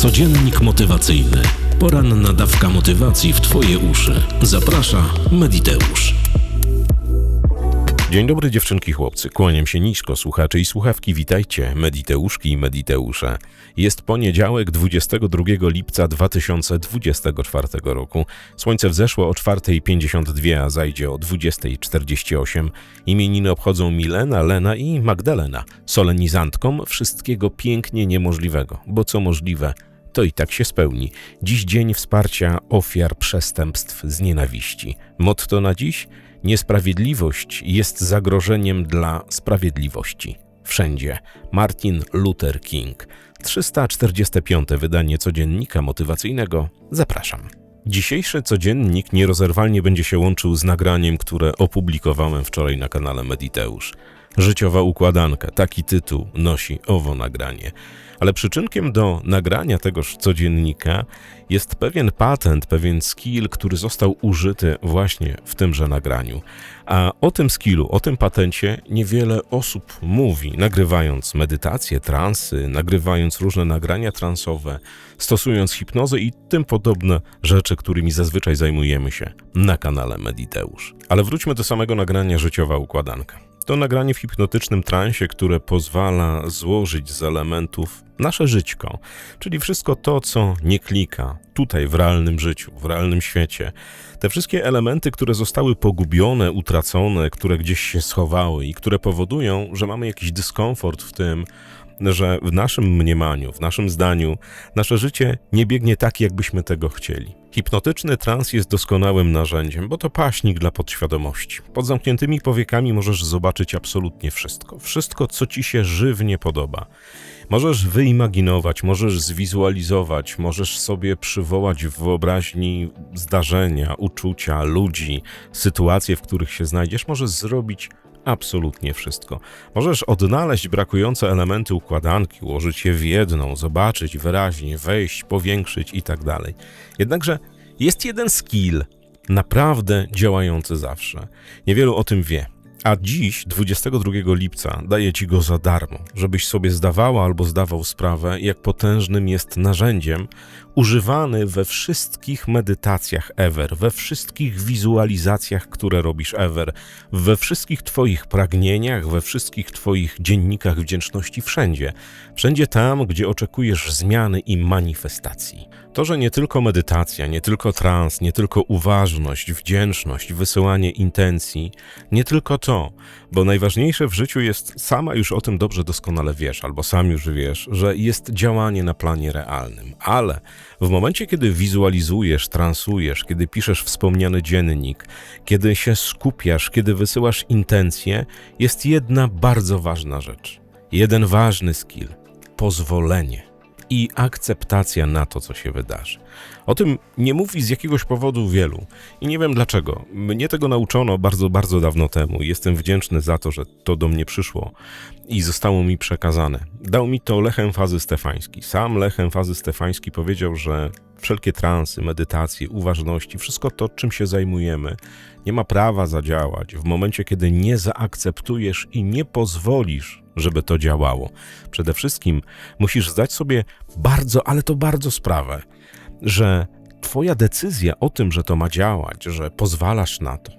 Codziennik motywacyjny. Poranna dawka motywacji w Twoje uszy. Zaprasza Mediteusz. Dzień dobry dziewczynki, chłopcy. Kłaniam się nisko, słuchacze i słuchawki. Witajcie, Mediteuszki i Mediteusze. Jest poniedziałek, 22 lipca 2024 roku. Słońce wzeszło o 4.52, a zajdzie o 20.48. Imieniny obchodzą Milena, Lena i Magdalena. Solenizantkom wszystkiego pięknie niemożliwego, bo co możliwe, to i tak się spełni. Dziś dzień wsparcia ofiar przestępstw z nienawiści. Motto na dziś? Niesprawiedliwość jest zagrożeniem dla sprawiedliwości. Wszędzie. Martin Luther King. 345. wydanie codziennika motywacyjnego. Zapraszam. Dzisiejszy codziennik nierozerwalnie będzie się łączył z nagraniem, które opublikowałem wczoraj na kanale Mediteusz. Życiowa układanka, taki tytuł nosi owo nagranie. Ale przyczynkiem do nagrania tegoż codziennika jest pewien patent, pewien skill, który został użyty właśnie w tymże nagraniu. A o tym skillu, o tym patencie niewiele osób mówi, nagrywając medytacje, transy, nagrywając różne nagrania transowe, stosując hipnozę i tym podobne rzeczy, którymi zazwyczaj zajmujemy się na kanale Mediteusz. Ale wróćmy do samego nagrania Życiowa układanka. To nagranie w hipnotycznym transie, które pozwala złożyć z elementów nasze żyćko, czyli wszystko to, co nie klika tutaj w realnym życiu, w realnym świecie. Te wszystkie elementy, które zostały pogubione, utracone, które gdzieś się schowały i które powodują, że mamy jakiś dyskomfort w tym, że w naszym mniemaniu, w naszym zdaniu, nasze życie nie biegnie tak, jakbyśmy tego chcieli. Hipnotyczny trans jest doskonałym narzędziem, bo to paśnik dla podświadomości. Pod zamkniętymi powiekami możesz zobaczyć absolutnie wszystko. Wszystko, co ci się żywnie podoba. Możesz wyimaginować, możesz zwizualizować, możesz sobie przywołać w wyobraźni zdarzenia, uczucia, ludzi, sytuacje, w których się znajdziesz. Możesz zrobić absolutnie wszystko. Możesz odnaleźć brakujące elementy układanki, ułożyć je w jedną, zobaczyć wyraźnie, wejść, powiększyć i tak. Jednakże jest jeden skill, naprawdę działający zawsze. Niewielu o tym wie. A dziś, 22 lipca, daję Ci go za darmo, żebyś sobie zdawała albo zdawał sprawę, jak potężnym jest narzędziem używany we wszystkich medytacjach ever, we wszystkich wizualizacjach, które robisz ever, we wszystkich Twoich pragnieniach, we wszystkich Twoich dziennikach wdzięczności, wszędzie. Wszędzie tam, gdzie oczekujesz zmiany i manifestacji. To, że nie tylko medytacja, nie tylko trans, nie tylko uważność, wdzięczność, wysyłanie intencji, nie tylko to, bo najważniejsze w życiu jest, sama już o tym dobrze doskonale wiesz, albo sam już wiesz, że jest działanie na planie realnym, ale w momencie, kiedy wizualizujesz, transujesz, kiedy piszesz wspomniany dziennik, kiedy się skupiasz, kiedy wysyłasz intencje, jest jedna bardzo ważna rzecz. Jeden ważny skill. Pozwolenie i akceptacja na to, co się wydarzy. O tym nie mówi z jakiegoś powodu wielu i nie wiem dlaczego. Mnie tego nauczono bardzo, bardzo dawno temu. Jestem wdzięczny za to, że to do mnie przyszło i zostało mi przekazane. Dał mi to Lech Fazy Stefański. Sam Lech Fazy Stefański powiedział, że wszelkie transy, medytacje, uważności, wszystko to, czym się zajmujemy, nie ma prawa zadziałać w momencie, kiedy nie zaakceptujesz i nie pozwolisz, żeby to działało. Przede wszystkim musisz zdać sobie bardzo, ale to bardzo sprawę, że Twoja decyzja o tym, że to ma działać, że pozwalasz na to,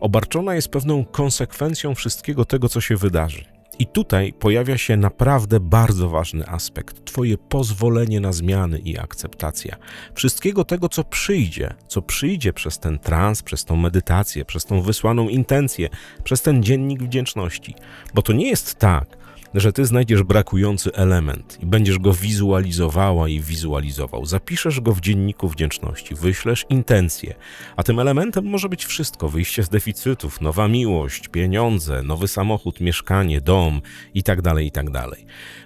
obarczona jest pewną konsekwencją wszystkiego tego, co się wydarzy. I tutaj pojawia się naprawdę bardzo ważny aspekt Twoje pozwolenie na zmiany i akceptacja wszystkiego tego, co przyjdzie, co przyjdzie przez ten trans, przez tą medytację, przez tą wysłaną intencję, przez ten dziennik wdzięczności. Bo to nie jest tak, że ty znajdziesz brakujący element i będziesz go wizualizowała i wizualizował. Zapiszesz go w dzienniku wdzięczności, wyślesz intencję, a tym elementem może być wszystko: wyjście z deficytów, nowa miłość, pieniądze, nowy samochód, mieszkanie, dom itd. Tak itd. Tak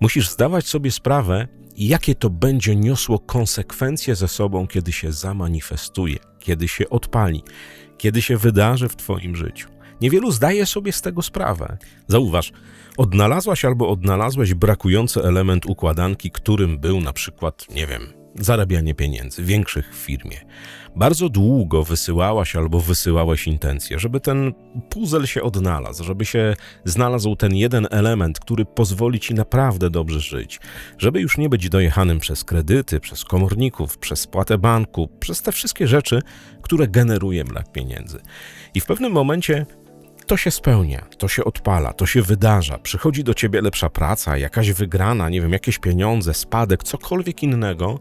Musisz zdawać sobie sprawę, jakie to będzie niosło konsekwencje ze sobą, kiedy się zamanifestuje, kiedy się odpali, kiedy się wydarzy w Twoim życiu. Niewielu zdaje sobie z tego sprawę. Zauważ, odnalazłaś albo odnalazłeś brakujący element układanki, którym był na przykład, nie wiem, zarabianie pieniędzy, większych w firmie. Bardzo długo wysyłałaś albo wysyłałeś intencje, żeby ten puzzle się odnalazł, żeby się znalazł ten jeden element, który pozwoli ci naprawdę dobrze żyć, żeby już nie być dojechanym przez kredyty, przez komorników, przez spłatę banku, przez te wszystkie rzeczy, które generuje brak pieniędzy. I w pewnym momencie to się spełnia, to się odpala, to się wydarza. Przychodzi do ciebie lepsza praca, jakaś wygrana, nie wiem, jakieś pieniądze, spadek, cokolwiek innego,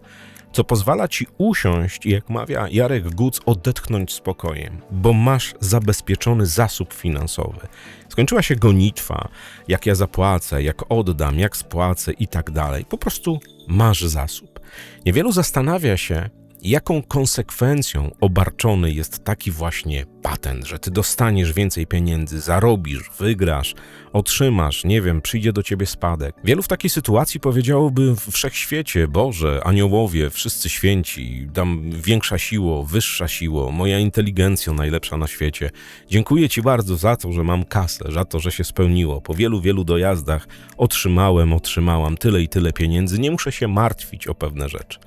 co pozwala ci usiąść i, jak mawia Jarek Guc, odetchnąć spokojem, bo masz zabezpieczony zasób finansowy. Skończyła się gonitwa, jak ja zapłacę, jak oddam, jak spłacę i tak dalej. Po prostu masz zasób. Niewielu zastanawia się, jaką konsekwencją obarczony jest taki właśnie patent, że ty dostaniesz więcej pieniędzy, zarobisz, wygrasz, otrzymasz, nie wiem, przyjdzie do ciebie spadek. Wielu w takiej sytuacji powiedziałoby wszechświecie, Boże, aniołowie, wszyscy święci, dam większa siło, wyższa siło, moja inteligencja najlepsza na świecie. Dziękuję ci bardzo za to, że mam kasę, za to, że się spełniło. Po wielu, wielu dojazdach otrzymałem, otrzymałam tyle i tyle pieniędzy, nie muszę się martwić o pewne rzeczy.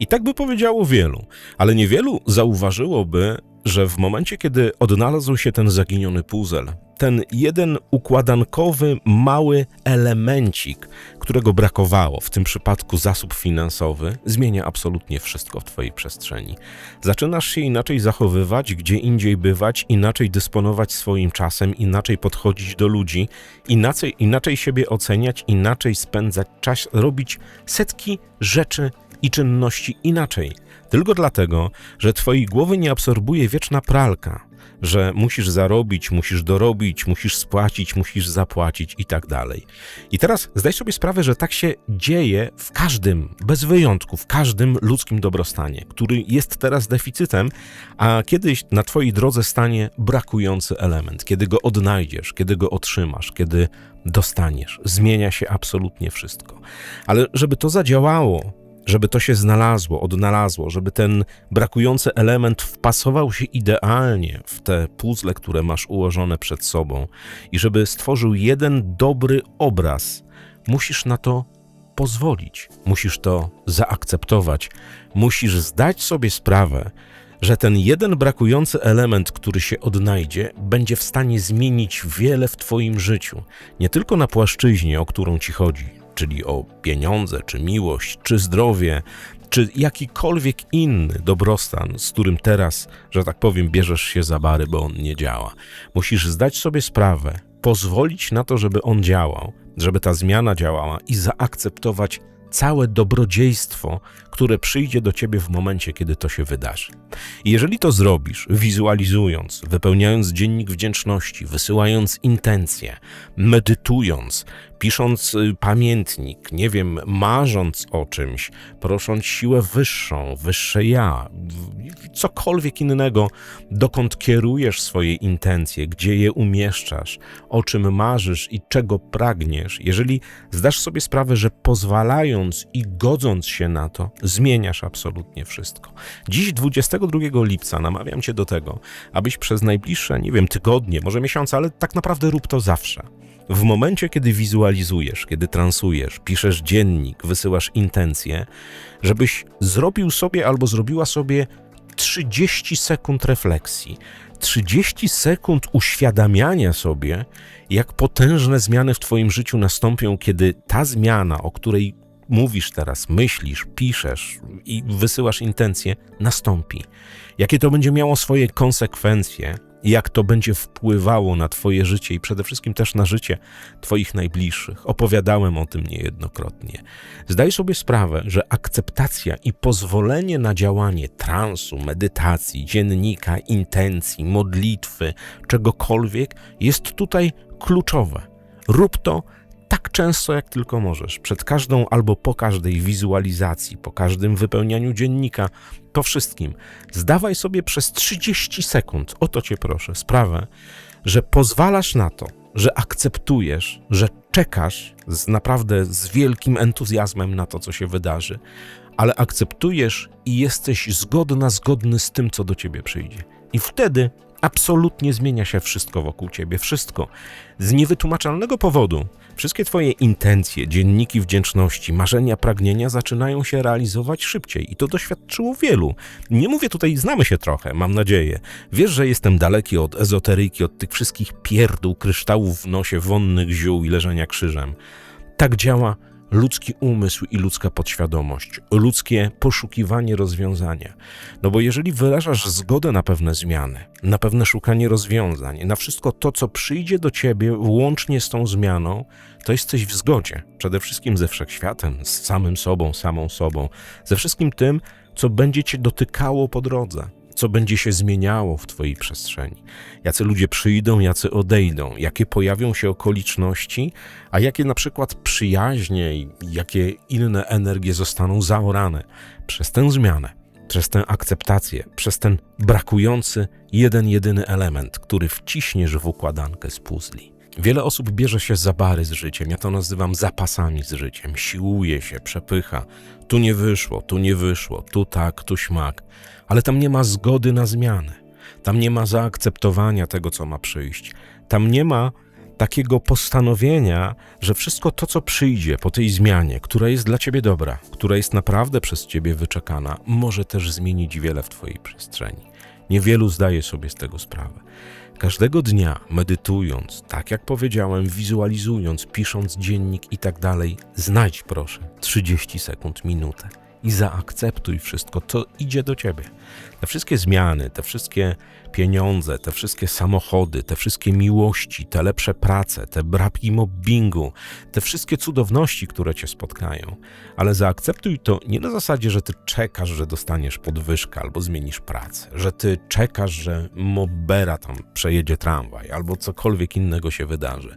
I tak by powiedziało wielu, ale niewielu zauważyłoby, że w momencie, kiedy odnalazł się ten zaginiony puzzle, ten jeden układankowy, mały elemencik, którego brakowało, w tym przypadku zasób finansowy, zmienia absolutnie wszystko w Twojej przestrzeni. Zaczynasz się inaczej zachowywać, gdzie indziej bywać, inaczej dysponować swoim czasem, inaczej podchodzić do ludzi, inaczej, inaczej siebie oceniać, inaczej spędzać czas, robić setki rzeczy i czynności inaczej. Tylko dlatego, że twojej głowy nie absorbuje wieczna pralka, że musisz zarobić, musisz dorobić, musisz spłacić, musisz zapłacić i tak dalej. I teraz zdaj sobie sprawę, że tak się dzieje w każdym, bez wyjątku, w każdym ludzkim dobrostanie, który jest teraz deficytem, a kiedyś na twojej drodze stanie brakujący element. Kiedy go odnajdziesz, kiedy go otrzymasz, kiedy dostaniesz, zmienia się absolutnie wszystko. Ale żeby to zadziałało, żeby to się znalazło, odnalazło, żeby ten brakujący element wpasował się idealnie w te puzzle, które masz ułożone przed sobą i żeby stworzył jeden dobry obraz, musisz na to pozwolić, musisz to zaakceptować, musisz zdać sobie sprawę, że ten jeden brakujący element, który się odnajdzie, będzie w stanie zmienić wiele w Twoim życiu, nie tylko na płaszczyźnie, o którą Ci chodzi, czyli o pieniądze, czy miłość, czy zdrowie, czy jakikolwiek inny dobrostan, z którym teraz, że tak powiem, bierzesz się za bary, bo on nie działa. Musisz zdać sobie sprawę, pozwolić na to, żeby on działał, żeby ta zmiana działała i zaakceptować całe dobrodziejstwo, które przyjdzie do ciebie w momencie, kiedy to się wydarzy. Jeżeli to zrobisz, wizualizując, wypełniając dziennik wdzięczności, wysyłając intencje, medytując, pisząc y, pamiętnik, nie wiem, marząc o czymś, prosząc siłę wyższą, wyższe ja, cokolwiek innego, dokąd kierujesz swoje intencje, gdzie je umieszczasz, o czym marzysz i czego pragniesz, jeżeli zdasz sobie sprawę, że pozwalając i godząc się na to, zmieniasz absolutnie wszystko. Dziś, 22 lipca, namawiam Cię do tego, abyś przez najbliższe, nie wiem, tygodnie, może miesiące, ale tak naprawdę rób to zawsze. W momencie, kiedy wizualizujesz, kiedy transujesz, piszesz dziennik, wysyłasz intencje, żebyś zrobił sobie albo zrobiła sobie 30 sekund refleksji, 30 sekund uświadamiania sobie, jak potężne zmiany w Twoim życiu nastąpią, kiedy ta zmiana, o której mówisz teraz, myślisz, piszesz i wysyłasz intencje, nastąpi. Jakie to będzie miało swoje konsekwencje, jak to będzie wpływało na Twoje życie i przede wszystkim też na życie Twoich najbliższych. Opowiadałem o tym niejednokrotnie. Zdaj sobie sprawę, że akceptacja i pozwolenie na działanie transu, medytacji, dziennika, intencji, modlitwy, czegokolwiek jest tutaj kluczowe. Rób to tak często, jak tylko możesz. Przed każdą albo po każdej wizualizacji, po każdym wypełnianiu dziennika, po wszystkim. Zdawaj sobie przez 30 sekund, o to cię proszę, sprawę, że pozwalasz na to, że akceptujesz, że czekasz z naprawdę z wielkim entuzjazmem na to, co się wydarzy, ale akceptujesz i jesteś zgodna, zgodny z tym, co do ciebie przyjdzie. I wtedy absolutnie zmienia się wszystko wokół ciebie, wszystko. Z niewytłumaczalnego powodu Wszystkie Twoje intencje, dzienniki wdzięczności, marzenia, pragnienia zaczynają się realizować szybciej i to doświadczyło wielu. Nie mówię tutaj, znamy się trochę, mam nadzieję. Wiesz, że jestem daleki od ezoteryki, od tych wszystkich pierdół, kryształów w nosie, wonnych ziół i leżenia krzyżem. Tak działa ludzki umysł i ludzka podświadomość, ludzkie poszukiwanie rozwiązania. No bo jeżeli wyrażasz zgodę na pewne zmiany, na pewne szukanie rozwiązań, na wszystko to, co przyjdzie do ciebie łącznie z tą zmianą, to jesteś w zgodzie. Przede wszystkim ze wszechświatem, z samym sobą, samą sobą, ze wszystkim tym, co będzie cię dotykało po drodze. Co będzie się zmieniało w Twojej przestrzeni? Jacy ludzie przyjdą, jacy odejdą? Jakie pojawią się okoliczności, a jakie na przykład przyjaźnie i jakie inne energie zostaną zaorane przez tę zmianę, przez tę akceptację, przez ten brakujący jeden, jedyny element, który wciśniesz w układankę z puzli. Wiele osób bierze się za bary z życiem, ja to nazywam zapasami z życiem, siłuje się, przepycha. Tu nie wyszło, tu nie wyszło, tu tak, tu śmak, ale tam nie ma zgody na zmianę. Tam nie ma zaakceptowania tego, co ma przyjść. Tam nie ma takiego postanowienia, że wszystko to, co przyjdzie po tej zmianie, która jest dla ciebie dobra, która jest naprawdę przez ciebie wyczekana, może też zmienić wiele w twojej przestrzeni. Niewielu zdaje sobie z tego sprawę. Każdego dnia medytując, tak jak powiedziałem, wizualizując, pisząc dziennik i tak dalej, znajdź proszę 30 sekund, minutę i zaakceptuj wszystko, co idzie do ciebie. Te wszystkie zmiany, te wszystkie pieniądze, te wszystkie samochody, te wszystkie miłości, te lepsze prace, te braki mobbingu, te wszystkie cudowności, które cię spotkają. Ale zaakceptuj to nie na zasadzie, że ty czekasz, że dostaniesz podwyżkę albo zmienisz pracę, że ty czekasz, że mobbera tam przejedzie tramwaj albo cokolwiek innego się wydarzy.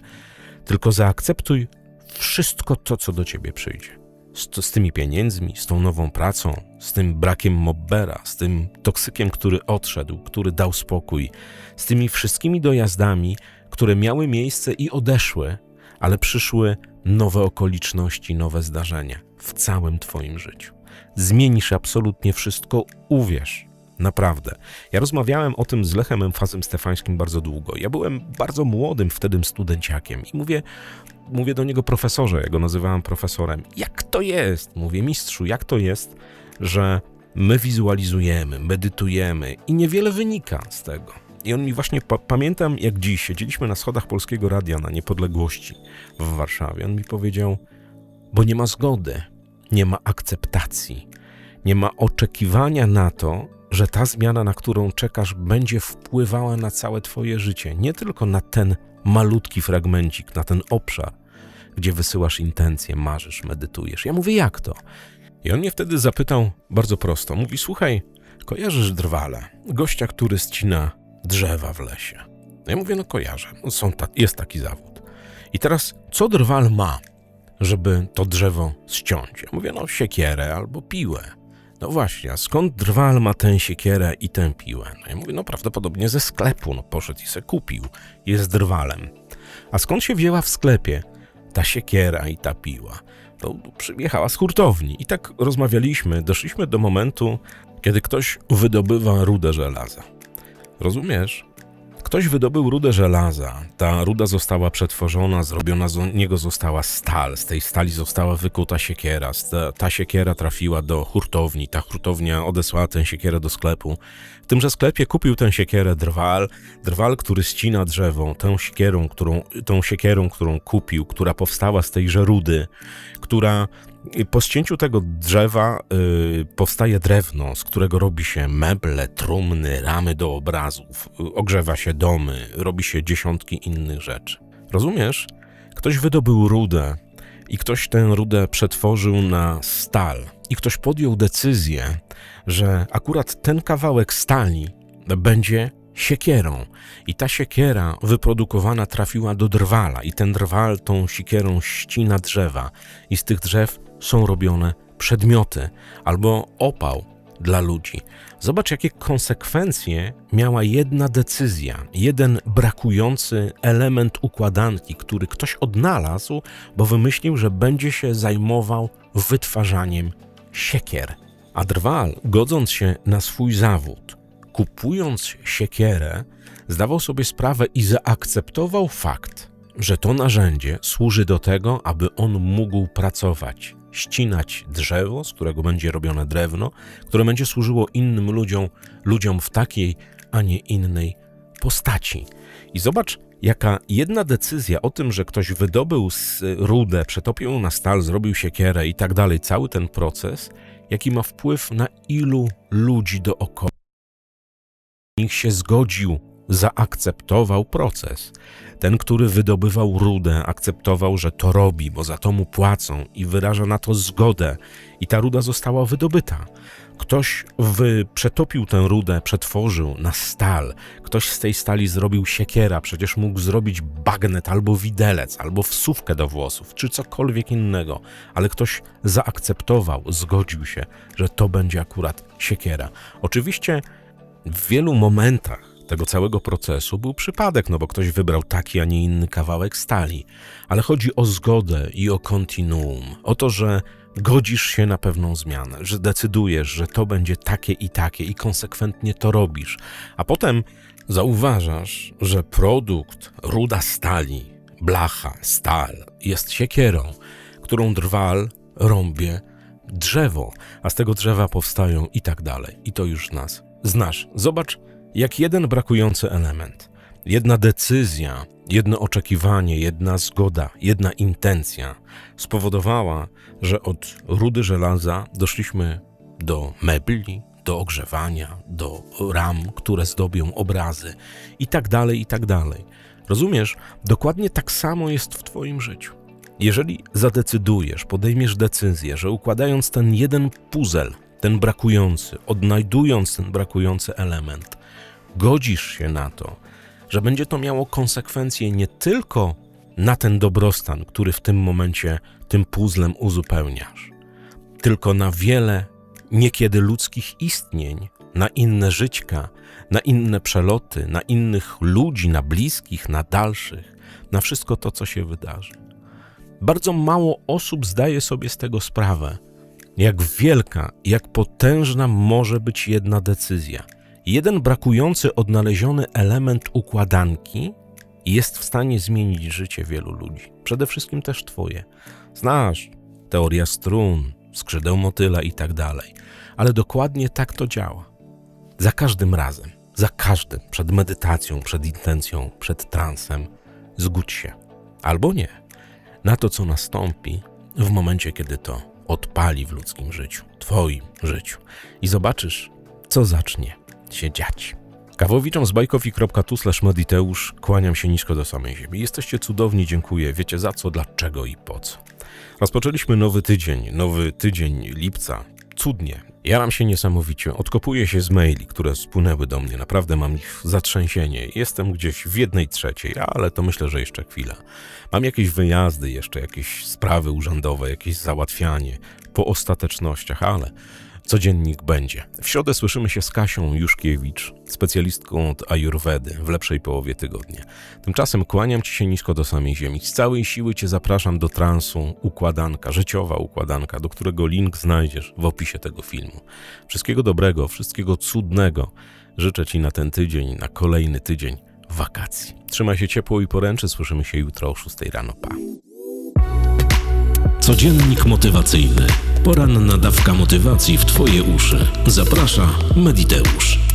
Tylko zaakceptuj wszystko to, co do ciebie przyjdzie z, z tymi pieniędzmi, z tą nową pracą, z tym brakiem mobbera, z tym toksykiem, który odszedł, który dał spokój, z tymi wszystkimi dojazdami, które miały miejsce i odeszły, ale przyszły nowe okoliczności, nowe zdarzenia w całym Twoim życiu. Zmienisz absolutnie wszystko, uwierz. Naprawdę. Ja rozmawiałem o tym z Lechem Emfazem Stefańskim bardzo długo. Ja byłem bardzo młodym wtedy studenciakiem i mówię, mówię do niego profesorze, ja go nazywałem profesorem. Jak to jest? Mówię, mistrzu, jak to jest, że my wizualizujemy, medytujemy i niewiele wynika z tego. I on mi właśnie, pa pamiętam jak dziś, siedzieliśmy na schodach Polskiego Radia na Niepodległości w Warszawie. On mi powiedział, bo nie ma zgody, nie ma akceptacji, nie ma oczekiwania na to, że ta zmiana, na którą czekasz, będzie wpływała na całe Twoje życie, nie tylko na ten malutki fragmencik, na ten obszar, gdzie wysyłasz intencje, marzysz, medytujesz. Ja mówię, jak to? I on mnie wtedy zapytał bardzo prosto. Mówi, słuchaj, kojarzysz drwale, gościa, który ścina drzewa w lesie. Ja mówię, no kojarzę, no są ta, jest taki zawód. I teraz, co drwal ma, żeby to drzewo ściąć? Ja mówię, no siekierę albo piłę. No właśnie, a skąd drwal ma tę siekierę i tę piłę? No ja mówię, no prawdopodobnie ze sklepu, no poszedł i se kupił. Jest drwalem. A skąd się wzięła w sklepie ta siekiera i ta piła? To przyjechała z hurtowni. I tak rozmawialiśmy, doszliśmy do momentu, kiedy ktoś wydobywa rudę żelaza. Rozumiesz? Ktoś wydobył rudę żelaza, ta ruda została przetworzona, zrobiona z niego została stal, z tej stali została wykuta siekiera, ta, siekiera trafiła do hurtowni, ta hurtownia odesłała tę siekierę do sklepu. W tymże sklepie kupił tę siekierę drwal, drwal, który ścina drzewo, tę siekierą, którą, tą siekierą, którą kupił, która powstała z tejże rudy, która po ścięciu tego drzewa y, powstaje drewno, z którego robi się meble, trumny, ramy do obrazów, y, ogrzewa się domy, robi się dziesiątki innych rzeczy. Rozumiesz? Ktoś wydobył rudę i ktoś tę rudę przetworzył na stal, i ktoś podjął decyzję, że akurat ten kawałek stali będzie siekierą. I ta siekiera wyprodukowana trafiła do drwala, i ten drwal tą siekierą ścina drzewa, i z tych drzew są robione przedmioty albo opał dla ludzi. Zobacz, jakie konsekwencje miała jedna decyzja, jeden brakujący element układanki, który ktoś odnalazł, bo wymyślił, że będzie się zajmował wytwarzaniem siekier. A drwal, godząc się na swój zawód, kupując siekierę, zdawał sobie sprawę i zaakceptował fakt, że to narzędzie służy do tego, aby on mógł pracować, ścinać drzewo, z którego będzie robione drewno, które będzie służyło innym ludziom, ludziom w takiej, a nie innej postaci. I zobacz, jaka jedna decyzja o tym, że ktoś wydobył rudę, przetopił ją na stal, zrobił siekierę i tak dalej, cały ten proces, jaki ma wpływ na ilu ludzi dookoła. Nikt się zgodził, zaakceptował proces. Ten, który wydobywał rudę, akceptował, że to robi, bo za to mu płacą i wyraża na to zgodę, i ta ruda została wydobyta. Ktoś przetopił tę rudę, przetworzył na stal. Ktoś z tej stali zrobił siekiera, przecież mógł zrobić bagnet albo widelec, albo wsówkę do włosów, czy cokolwiek innego, ale ktoś zaakceptował, zgodził się, że to będzie akurat siekiera. Oczywiście w wielu momentach tego całego procesu był przypadek, no bo ktoś wybrał taki, a nie inny kawałek stali. Ale chodzi o zgodę i o kontinuum, o to, że godzisz się na pewną zmianę, że decydujesz, że to będzie takie i takie i konsekwentnie to robisz. A potem zauważasz, że produkt, ruda stali, blacha, stal jest siekierą, którą drwal rąbie drzewo, a z tego drzewa powstają i tak dalej. I to już nas znasz. Zobacz, jak jeden brakujący element, jedna decyzja, jedno oczekiwanie, jedna zgoda, jedna intencja spowodowała, że od rudy żelaza doszliśmy do mebli, do ogrzewania, do ram, które zdobią obrazy i tak dalej, i tak dalej. Rozumiesz? Dokładnie tak samo jest w Twoim życiu. Jeżeli zadecydujesz, podejmiesz decyzję, że układając ten jeden puzzle, ten brakujący, odnajdując ten brakujący element, godzisz się na to, że będzie to miało konsekwencje nie tylko na ten dobrostan, który w tym momencie tym puzzlem uzupełniasz, tylko na wiele niekiedy ludzkich istnień, na inne żyćka, na inne przeloty, na innych ludzi, na bliskich, na dalszych, na wszystko to, co się wydarzy. Bardzo mało osób zdaje sobie z tego sprawę, jak wielka, jak potężna może być jedna decyzja. Jeden brakujący odnaleziony element układanki jest w stanie zmienić życie wielu ludzi. Przede wszystkim też Twoje. Znasz teoria strun, skrzydeł motyla i tak dalej, ale dokładnie tak to działa. Za każdym razem, za każdym, przed medytacją, przed intencją, przed transem, zgódź się albo nie na to, co nastąpi w momencie, kiedy to odpali w ludzkim życiu, Twoim życiu i zobaczysz, co zacznie się dziać. Kawowiczom z bajkowi.tu mediteusz kłaniam się nisko do samej ziemi. Jesteście cudowni, dziękuję. Wiecie za co, dlaczego i po co. Rozpoczęliśmy nowy tydzień, nowy tydzień lipca. Cudnie. Jaram się niesamowicie. Odkopuję się z maili, które spłynęły do mnie. Naprawdę mam ich zatrzęsienie. Jestem gdzieś w jednej trzeciej, ale to myślę, że jeszcze chwila. Mam jakieś wyjazdy, jeszcze jakieś sprawy urzędowe, jakieś załatwianie po ostatecznościach, ale codziennik będzie. W środę słyszymy się z Kasią Juszkiewicz, specjalistką od Ajurwedy w lepszej połowie tygodnia. Tymczasem kłaniam Ci się nisko do samej ziemi. Z całej siły Cię zapraszam do transu układanka, życiowa układanka, do którego link znajdziesz w opisie tego filmu. Wszystkiego dobrego, wszystkiego cudnego życzę Ci na ten tydzień, na kolejny tydzień wakacji. Trzymaj się ciepło i poręczy, słyszymy się jutro o 6 rano. Pa. Codziennik motywacyjny. Poranna dawka motywacji w Twoje uszy. Zaprasza Mediteusz.